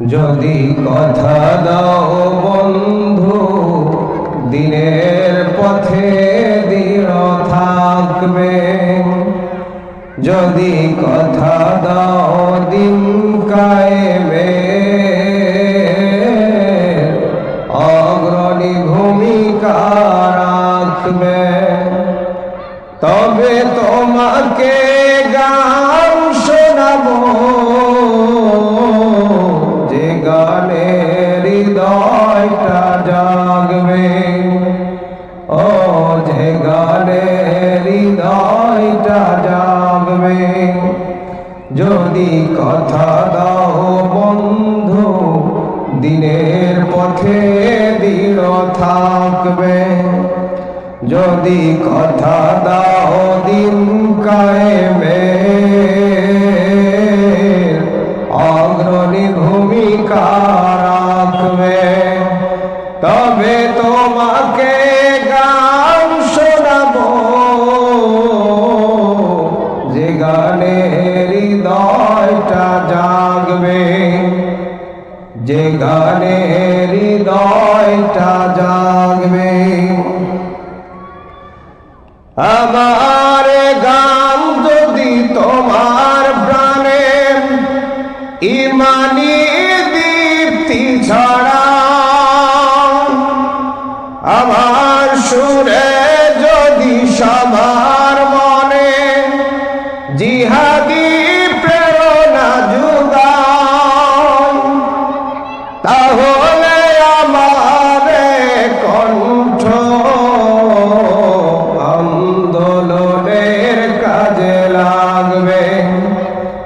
যদি কথা দাও বন্ধু দিনের পথে দৃঢ় থাকবে। যদি কথা জাগবে যদি কথা দাও বন্ধু দিনের পথে দৃঢ় থাকবে। যদি কথা দাও যে গানে হৃদয়টা জাগবে। আমার গান যদি তোমার প্রাণে ইমানি দীপ্তি ছড়া, আমার সুরে যদি সবার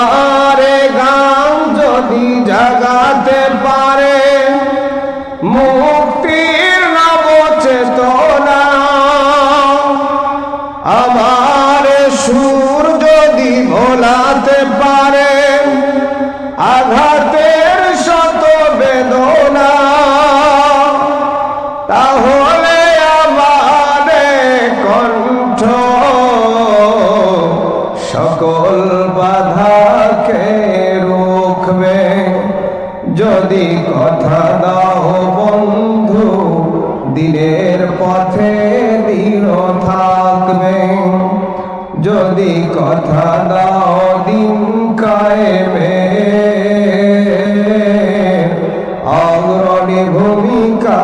আমার গান যদি জাগাতে পারে, মুক্তির নব চেতনা। আমার সুর যদি ভোলাতে পারে, আঘাতের শত বেদনা। তাহলে আমার কণ্ঠ সকল বাধাকে যদি কথা দাও বন্ধু, দিনের পথে দৃঢ় থাকবে। যদি কথা দাও দিন কায়েমে, অগ্রণী ভূমিকা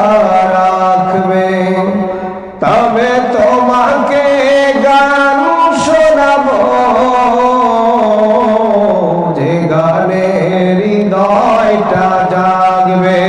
ভয়টা জাগবে